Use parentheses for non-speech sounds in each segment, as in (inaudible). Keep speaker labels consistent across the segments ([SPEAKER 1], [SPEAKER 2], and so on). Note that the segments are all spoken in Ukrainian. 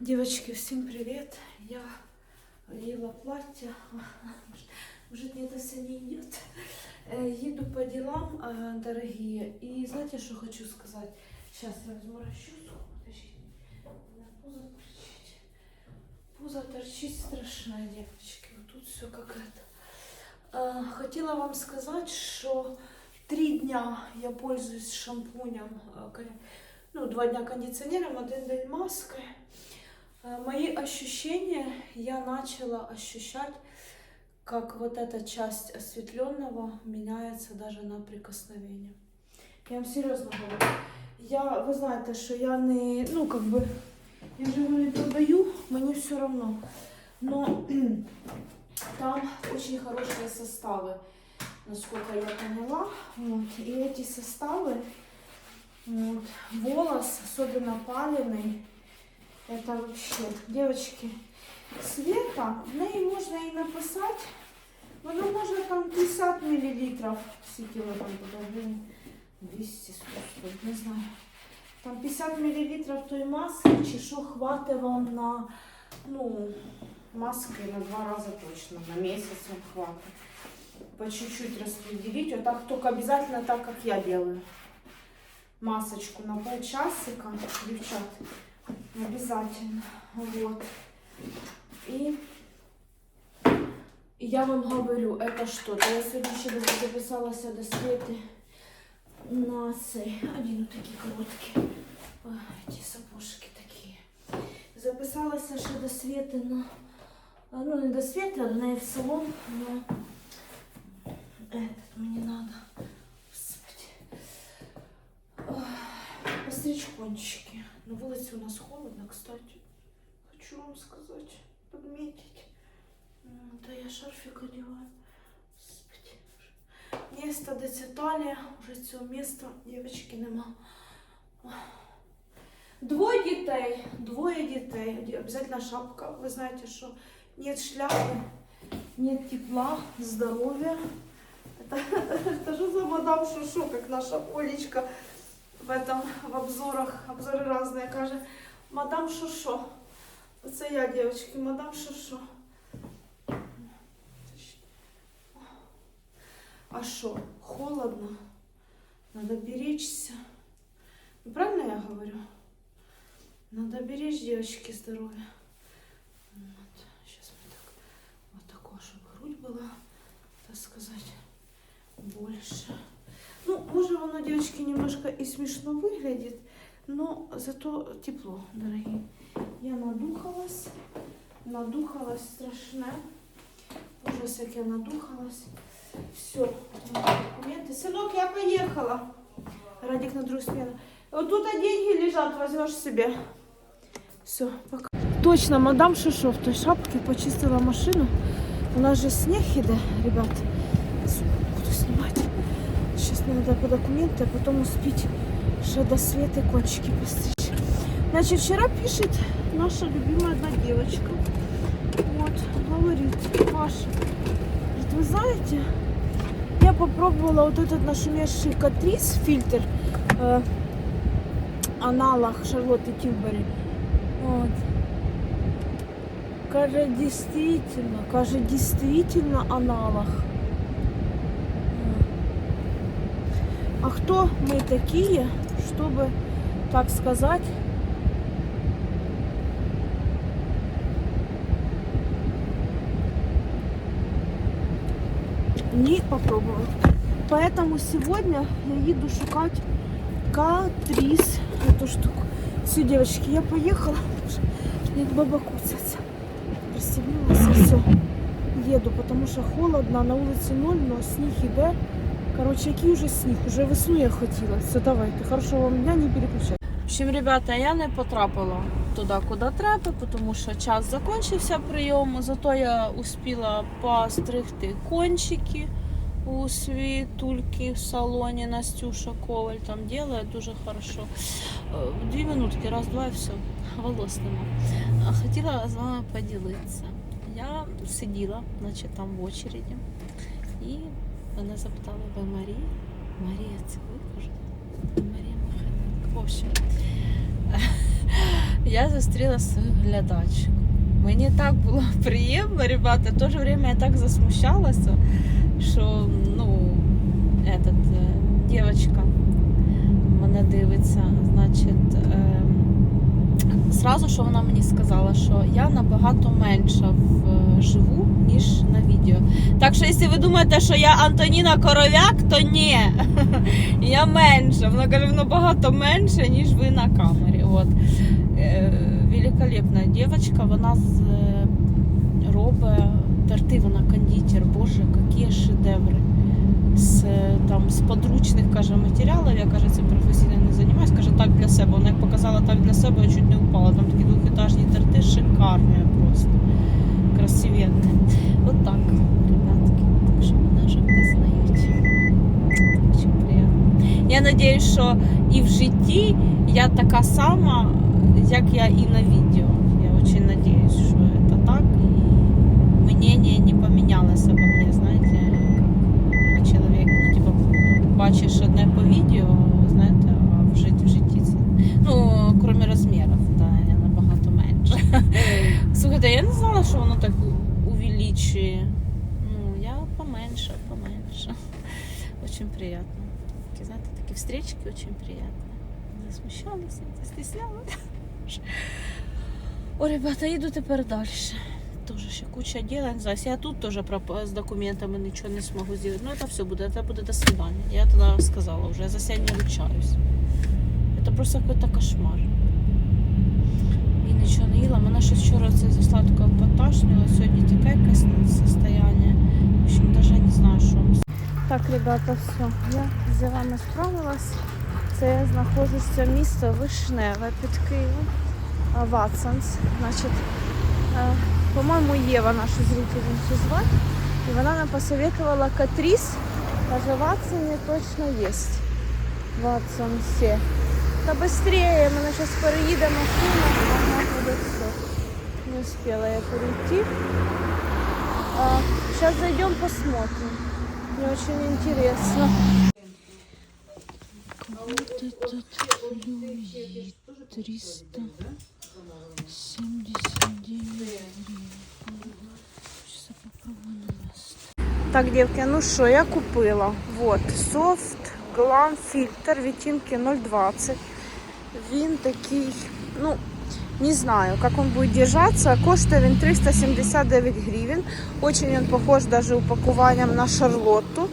[SPEAKER 1] Девочки, всем привет! Я оділа платье, Вже мені це все не йде. Э, по делам, э, дорогие. И знаете, что хочу сказать? Сейчас я розморощу. Пузо торчить. Пузо страшная, девочки. Вот Тут все як это. Э, хотела вам сказать, что три дня я пользуюсь шампунем. Ну, два дня кондиционером, один день маской. Э, Мои ощущения я начала ощущать, как вот эта часть осветленного меняется даже на прикосновение. Я вам серьезно говорю. Я, ви знаєте, що я не, ну, как бы, я же его не продаю, мне все равно. Но (clears throat) там очень хорошие составы, насколько я поняла. Вот. И эти составы, вот, волос, особенно паленый, это вообще, девочки, Света, в неї можна і написати, воно може там 50 мл, скільки воно там буде, гривень 200, 100, 100, не знаю. Там 50 мл тої маски, чи що хватить вам на, ну, маски на два рази точно, на місяць вам хватить. По чуть-чуть распределить, вот так только обязательно так, как я делаю. Масочку на полчасика, девчат, обязательно, вот. И, и я вам говорю, это что-то. Я сегодня еще записалась до Светы на цей. Один вот такие короткие. Ой, эти сапожки такие. Записалась ще до Светы на... а, Ну, не до Светы, а до в салон на... Этот мне надо. Господи. Постричь кончики. На вулиці у нас холодно, кстати. Хочу вам сказать, подметить. Да я шарфик одеваю. Господи. Место де ця талія, уже цього міста, дівчатки, нема. Двоє дітей, двоє дітей. Обязательно шапка. Ви знаєте, що нет шляпи, нет тепла, здоров'я. Это, это что за мадам Шушо, как наша Олечка в этом, в обзорах, обзоры разные, каже, мадам Шушо. Оце я, девочки, мадам Шушо. А що, холодно? Надо беречься. Ну, Правильно я говорю? Надо беречь, девочки, здоровье. Вот. Сейчас мы так, вот такое, чтобы грудь была, так сказать, больше. Ну, может, оно, девочки, немножко и смешно выглядит, но зато тепло, дорогие. Я надухалась, надухалась страшно. Ужас, як я надухалась. Все, документы. Сынок, я поехала. Радик на другую смену. Вот тут деньги лежат, возьмешь себе. Все, пока. Точно, мадам Шишо в той шапке почистила машину. У нас же снег иде, ребят. Буду снимать. Сейчас мне надо по документы, а потом успеть ще до Светы кончики постричь. Значит, вчера пишет наша любимая одна девочка. Вот, говорит, Паша, говорит, вы знаете, я попробовала вот этот нашумевший Катрис фильтр, э, аналог Шарлотты Тилбери. Вот. Каже, действительно, каже, действительно аналог. А кто мы такие, чтобы, так сказать, не попробовать. Поэтому сегодня я еду шукать Катрис, эту штуку. Все, девочки, я поехала. Як баба куцаться. Пристегнулась, все. Еду, потому что холодно, на улице ноль, но сніг іде. Короче, який уже сніг, уже весну я хотіла. Все, давайте, хорошого вам дня, не переключайте. В общем, ребята, я не потрапила туди, куди треба, тому що час закінчився прийому, зато я успіла постригти кончики у світульки в салоні Настюша Коваль там делает дуже хорошо. Е, Дві минутки, раз-два і все. Волос нема. Хотіла з вами поділитися. Я сиділа, значить, там в очереді, і мене запитали, ви Марія? Марія, це ви Марія Михайловна. В общем, (laughs) Я зустріла свою глядачку. Мені так було (laughs) приємно, ребята. В то же время я так засмущалася, що ну, этот, е, дівчинка мене дивиться, значить. Е, Сразу, що вона мені сказала, що я набагато менша вживу, ніж на відео. Так що, якщо ви думаєте, що я Антоніна Коровяк, то ні. (laughs) Я менша. Вона каже, набагато менше, ніж ви на камері. От. Е, великолепна дівчинка, вона з, е, робить торти, вона кондитер. Боже, які шедеври. З, е, там, з подручних каже, матеріалів, я каже, цим професійно не займаюся. Каже, так для себе. Вона як показала так для себе, я чуть не впала. Там такі двохетажні торти, шикарні просто. Красивенні. От так, ребятки. Так що мене вже пізнають. Дуже приємно. Я сподіваюся, що і в житті я така сама, як я і на відео. Я дуже сподіваюся, що це так. І мнение не помінялося обо мне, знаєте, як чоловік, ну, типу, бачиш одне по відео, що воно так у- увеличує. Ну, я поменше, поменше. (laughs) Очень приятно. Такі, знаєте, такі встречки очень приятно. Не смущалася, не стіснялася. О, ребята, їду тепер далі. Тоже ще куча дел, я не знаю, если я тут тоже проп- с документами ничего не смогу сделать. Ну, это все будет, это будет до свидания. Я тогда сказала уже, я за себя не ручаюсь. Это просто какой-то кошмар. Нічого не їла. Мене щось вчора це зі сладкого поташнило, сьогодні таке якесь состояние. В общем, даже не знаю, що. Так, ребята, все. Я з вами справилась. Це я знаходжуся місто Вишневе під Києвом. а, Значить, е, по-моєму, Єва нашу зрительницю звати. І вона нам посоветувала Катріс. Каже, в Ватсоні точно є. В Ватсонсі. Та быстрее, ми зараз переїдемо буде все. Не успела я перейти. А, сейчас зайдем посмотрим. Мне очень интересно. Вот этот флюид 379 гривен. Сейчас я попробую навести. Так, девки, ну що, я купила. Вот, софт глам фільтр відтінки 0,20. Він такий, ну, не знаю, как он будет держаться. Коштує він 379 гривен. Очень он похож даже упакованием на Шарлотту.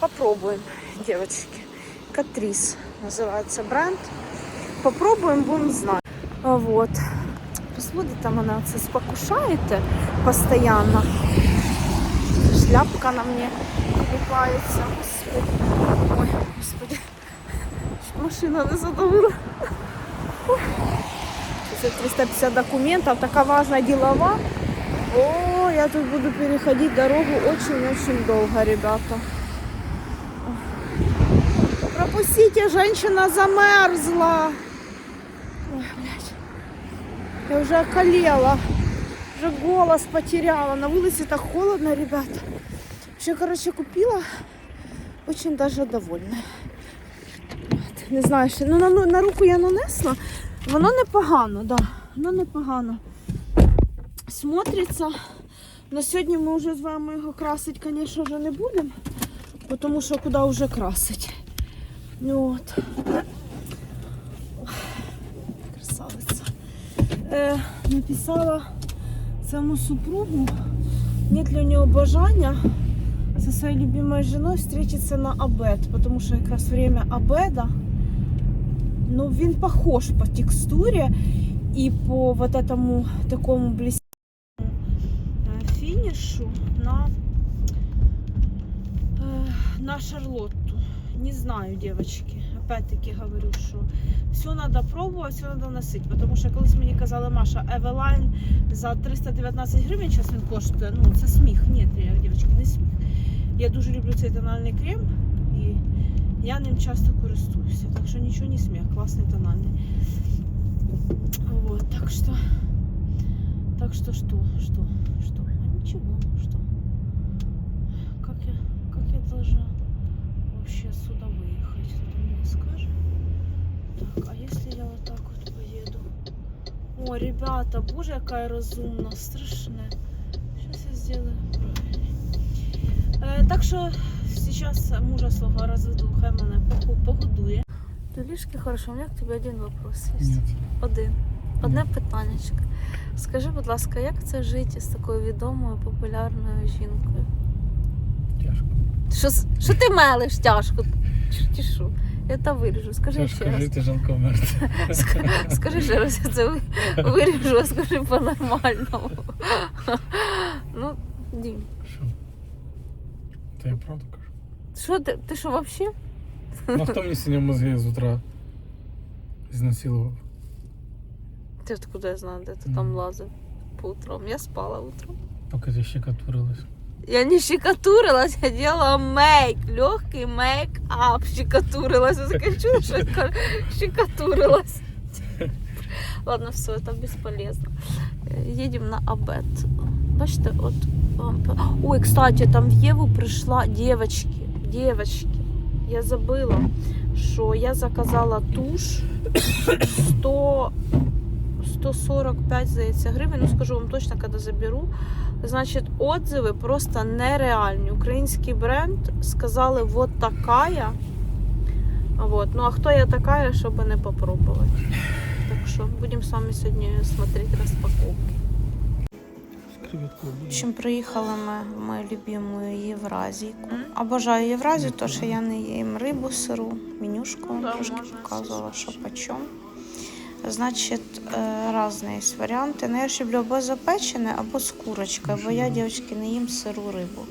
[SPEAKER 1] Попробуем, девочки. Катрис называется бренд. Попробуем, будем знать. Вот. Посмотрите, мене це спокушаєте постоянно. Шляпка на мне липается. Господи. Ой, господи. Машина не задавила. Ой. Це 350 документов, така важна ділова. О, я тут буду переходить дорогу очень-очень долго, ребята. Пропустите, женщина замерзла. Ой, блядь. Я уже околела. Уже голос потеряла. На улице так холодно, ребята. Вообще, короче, купила. Очень даже довольна. Не знаю, ще, ну на, ну, на руку я нанесла. Воно непогано, да. Воно непогано. Смотриться. На сьогодні ми вже з вами його красити, звісно, вже не будемо. Тому що куди вже красить. Ну, От. Красавиця. Е, написала своему супругу, нет у него бажання со своей любимой женой встретиться на обед, потому что как раз время обеда, ну, він похож по текстуре и по вот этому такому блестящему э, финишу на, э, на Шарлотту. Не знаю, девочки. Опять-таки говорю, що все надо пробувати, все надо носити. Тому що колись мені казала Маша, Евелайн за 319 гривень зараз він коштує. Ну, це сміх. Ні, дівчатки, не сміх. Я дуже люблю цей тональний крем і я ним часто користуюся. Так що нічого не сміх, класний тональний. Вот, так что, так что, что, что, что? А ничего, что? Как я, как я должна вообще отсюда выехать? Кто мне скажет? Так, а если я вот так вот поеду? О, ребята, боже, какая разумна, страшная. Сейчас я сделаю правильно. Е, так що сейчас мужа свого розведу, хай мене погодує. Тулішки, хорошо, у мене к тебе один вопрос є. Один. Одне питаннячко. Скажи, будь ласка, як це жити з такою відомою популярною жінкою?
[SPEAKER 2] Тяжко.
[SPEAKER 1] Що, що ти мелиш тяжко? Чи- що? Я та виріжу. Скажи
[SPEAKER 2] Тяжко
[SPEAKER 1] ще раз.
[SPEAKER 2] жити, жалко вмерти.
[SPEAKER 1] Скажи ще раз, я це виріжу, а скажи по-нормальному. Ну, Дім.
[SPEAKER 2] Що? Та я правду кажу.
[SPEAKER 1] Що ти? Ти що взагалі?
[SPEAKER 2] Ну хто мені сьогодні мозги з утра знасилував?
[SPEAKER 1] Ти откуда я знаю, де ти там
[SPEAKER 2] Мгм.
[SPEAKER 1] лазив по утром? Я спала утром.
[SPEAKER 2] Поки ти щекотурилась.
[SPEAKER 1] Я не щекотурилась, я делала мейк, легкий мейк-ап, щекотурилась. Я таке чую, що я кажу, щекотурилась. Ладно, все, это бесполезно. Э, Едем на обед. Бачите, от вам по- Ой, кстати, там в Єву прийшла девочки, Девочки. Я забыла, що я заказала туш 100 145, здається, гривень. Ну, скажу вам точно, коли заберу. Значить, отзиви просто нереальні. Український бренд сказали, вот такая. Вот. Ну а хто я такая, щоб не попробувати? Так що будемо з вами сьогодні смотреть розпаковки.
[SPEAKER 2] З креветкою
[SPEAKER 1] В
[SPEAKER 2] буде.
[SPEAKER 1] общем, приїхали ми в мою любиму Євразійку. Обожаю Євразію, тому що я не їм рибу сиру, менюшку
[SPEAKER 3] Да,
[SPEAKER 1] трошки
[SPEAKER 3] можна
[SPEAKER 1] показувала, що почем. Значить, е, різні є варіанти. Ну, я ж люблю або запечене, або з курочкою, бо я, дівчатки, не їм сиру рибу.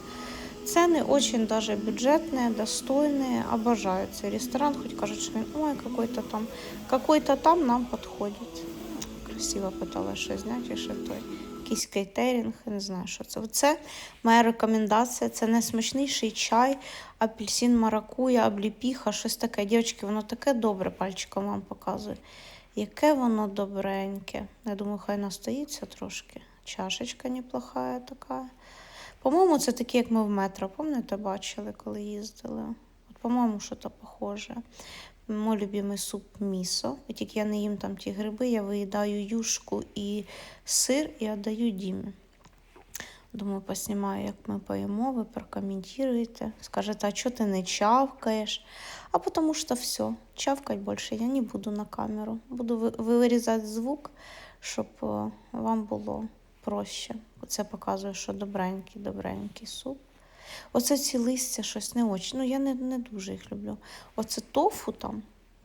[SPEAKER 1] Цены очень даже бюджетные, достойные. Обожаю цей ресторан. Хоть кажуть, що він ой, какой-то там, какой-то там нам підходить. Красиво питала, що зняти, що той. Якийсь кейтерінг, не знаю, що це. Це моя рекомендація. Це найсмачніший чай, апельсин, маракуя, обліпіха, щось таке. Дівчатки, воно таке добре, пальчиком вам показую. Яке воно добреньке. Я думаю, хай настоїться трошки. Чашечка неплохая така. По-моєму, це такі, як ми в метро, пам'ятаєте, бачили, коли їздили. По-моєму, що то похоже. Мой любимий суп місо. Тільки я не їм там ті гриби, я виїдаю юшку і сир і віддаю Дімі. Думаю, поснімаю, як ми поїмо, ви прокоментуєте. Скажете, а чого ти не чавкаєш? А тому що все, чавкать більше я не буду на камеру. Буду ви- вирізати звук, щоб е, вам було проще. Оце показує, що добренький, добренький суп. Оце ці листя щось не очі. Ну, я не, не дуже їх люблю. Оце тофу там,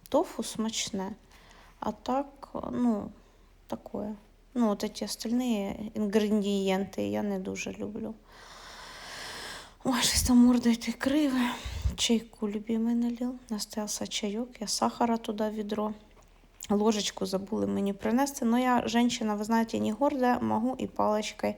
[SPEAKER 1] тофу смачне. А так, ну, таке. Ну, от ці остальні інгредієнти я не дуже люблю. Ой, щось там морда йти криве. Чайку любимый налил. Настоялся чайок. Я сахара туда ведро. Ложечку забыли мені принести. Но я женщина, ви знаєте, не горда, можу і паличкою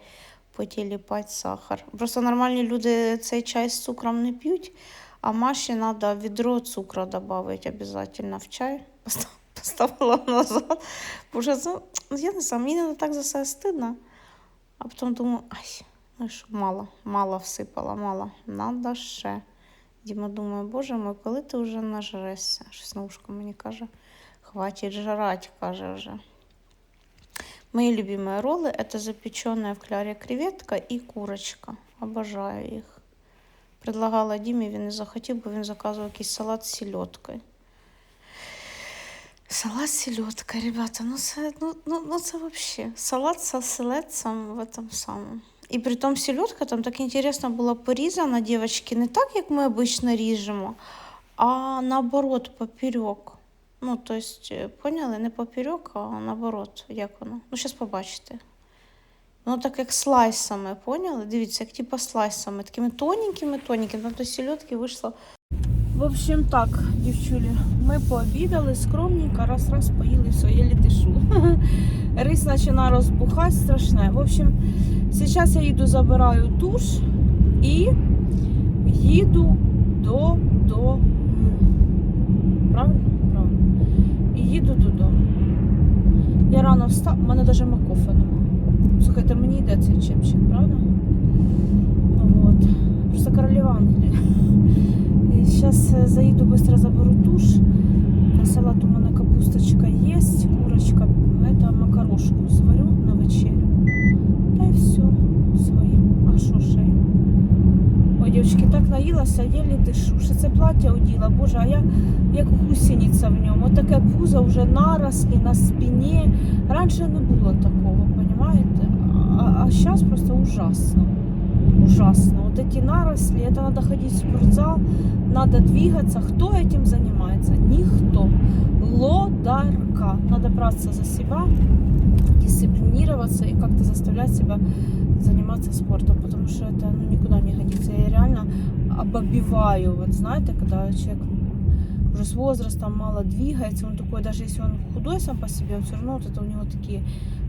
[SPEAKER 1] потіліпати сахар. Просто нормальні люди цей чай з цукром не п'ють, а Маші треба відро цукру додати обов'язково в чай. (laughs) Поставила назад. Бо вже, ну, я не знаю, мені не так за себе стидно. А потім думаю, ай, ну що, мало, мало всипала, мало. Надо ще. Діма думає, боже мой, коли ти вже нажрешся? Щось мені каже. Хватит жрать, каже вже. Мои любимые роллы – это запеченная в кляре креветка и курочка. Обожаю їх. Предлагала Дімі, він не захотів, бо він заказував якийсь салат з сільоткою. Салат з сільоткою, ребята, ну це, ну, ну, ну це вообще. Салат з оселедцем в этом самому. І при тому селедка там так інтересно була порізана, дівчатки, не так, як ми обично ріжемо, а наоборот, поперек. Ну, то есть, е, поняли, не поперек, а наоборот, як воно. Ну, зараз побачите. Воно так як слайсами, поняли? Дивіться, як типа слайсами, такими тоненькими, тоненькими. До сільотки вийшло. В общем, так, дівчулі, ми пообідали скромненько, раз-раз поїли, все, я літишу. (laughs) Рис починає розбухати страшне. В общем, зараз я їду, забираю туш і їду до, до... Правильно? Їду додому. Я рано встала, у мене навіть макофа нема. Слухайте, мені йде цей чепчик, правда? Вот. Просто королева Англії. І зараз заїду, швидко заберу туш. На салат у мене капуста. капусточка есть, курочка, это макарошку сварю на вечерю. Да и все, своим. А що ще? Ой, дівчатки, так наїлася, єлі дишу. Ще це плаття оділа, боже, а я як гусениця в ньому. Таке пузо вже нараз і на спині. Раніше не було такого, понимаете? А, а зараз просто ужасно. Ужасно. Вот эти наросли, это надо ходить в спортзал, надо двигаться. Кто этим занимается? Никто. Лодарка. Надо браться за себя, дисциплинироваться и как-то заставлять себя заниматься спортом, потому что это ну, никуда не годится. Я реально обобиваю, вот знаете, когда человек уже с возрастом мало двигается, он такой, даже если он худой сам по себе, он все равно вот это у него такие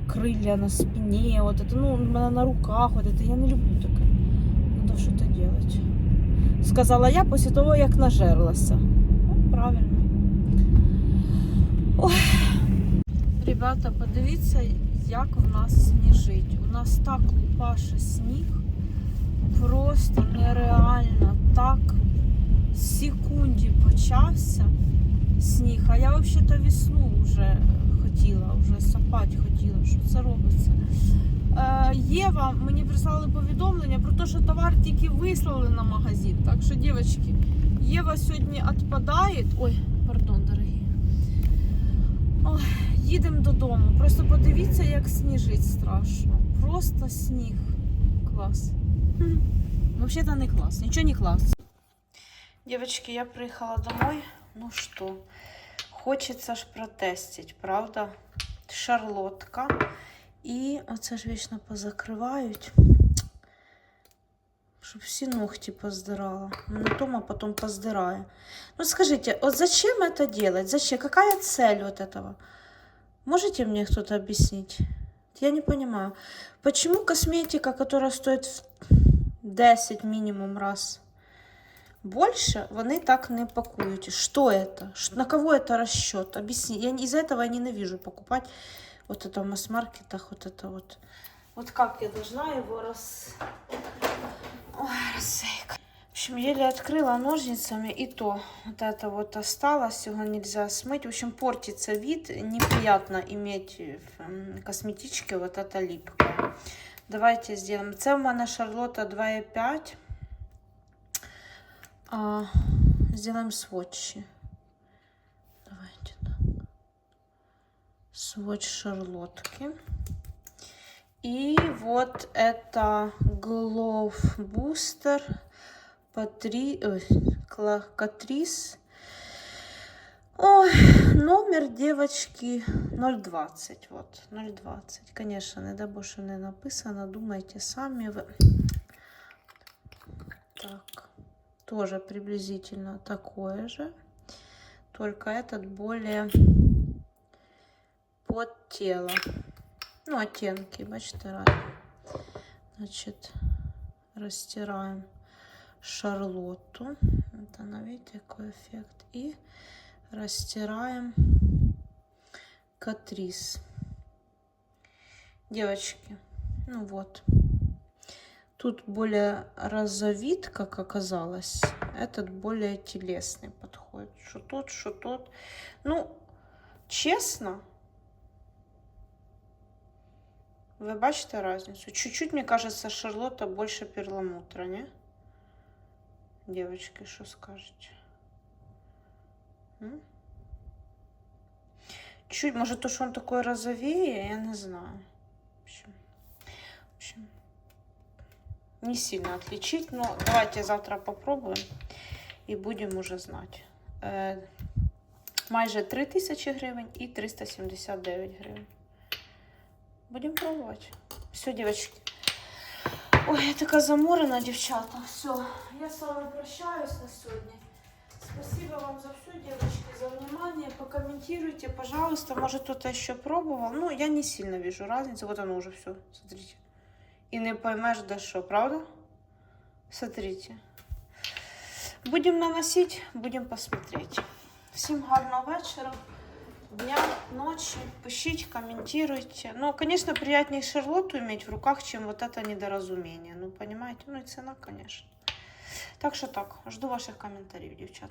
[SPEAKER 1] крылья на спине, вот это, ну, на, на руках, вот это, я не люблю такое. Надо что-то делать. Сказала я после того, як нажерлася. Ну, правильно. Ой. Ребята, подивіться, як в нас сніжить. У нас так лупаше сніг. Просто нереально. Так секунді почався сніг. А я взагалі-то весну вже хотіла, вже сапати хотіла, що це робиться. Е, Єва мені прислали повідомлення про те, що товар тільки вислали на магазин. Так що, дівчатки, Єва сьогодні відпадає. Ой, пардон, дорогі. Їдемо додому. Просто подивіться, як сніжить страшно. Просто сніг. Клас. Хм. Взагалі-то не клас. Нічого не клас. Девочки, я приехала домой. Ну что, хочется ж протестить, правда? Шарлотка. І оце ж вічно позакривають. Щоб всі ногти поздирала. На том, а потом поздираю. Ну скажите, вот зачем это делать? Зачем? Какая цель вот этого? Можете мне кто-то объяснить? Я не понимаю. Почему косметика, которая стоит в 10 минимум раз больше, вони так не пакують. Что это? Ш- На кого это расчет? Объясни. Я не- из-за этого я ненавижу покупать вот это в масс-маркетах, вот это вот. Вот как я должна его раз... Ой, рассейка. В общем, еле открыла ножницами, и то вот это вот осталось, его нельзя смыть. В общем, портится вид, неприятно иметь в косметичке вот это липкое. Давайте сделаем. Це в мене Шарлотта 2,5. А, сделаем сводчи. Давайте так. Сводч Шарлотки. И вот это Glove Booster Патри... ой, Катрис. Ой, номер девочки 020. Вот, 020. Конечно, не Боже, не написано. Думайте сами вы. Так, тоже приблизительно такое же. Только этот более под тело. Ну, оттенки, бачите, разные. Значит, растираем шарлотту. Вот она, видите, какой эффект. И растираем катрис. Девочки, ну вот. Тут более розовит, как оказалось. Этот более телесный подходит. Что тот, что тот. Ну, честно, ви бачите разницу? Чуть-чуть, мне кажется, Шарлотта больше перламутра, не? Девочки, что скажете? М? Чуть, может, то, что он такой розовее, я не знаю. В общем, в общем, не сильно отличить, но давайте завтра попробуем и будем уже знать. Е, майже 3000 гривень і 379 гривень. Будемо пробувати. Все, дівчатки. Ой, я така заморена, дівчата. Все, я з вами прощаюсь на сьогодні. Спасибо вам за все, девочки, за внимание. Покомментируйте, пожалуйста. Может, кто-то еще пробовал. Ну, я не сильно вижу разницы. Вот оно уже все, смотрите. И не поймешь, да что, правда? Смотрите. Будем наносить, будем посмотреть. Всем гарного вечера, дня, ночи. Пишите, комментируйте. Ну, конечно, приятнее Шарлотту иметь в руках, чем вот это недоразумение. Ну, понимаете? Ну и цена, конечно. Так что так, жду ваших комментариев, девчат.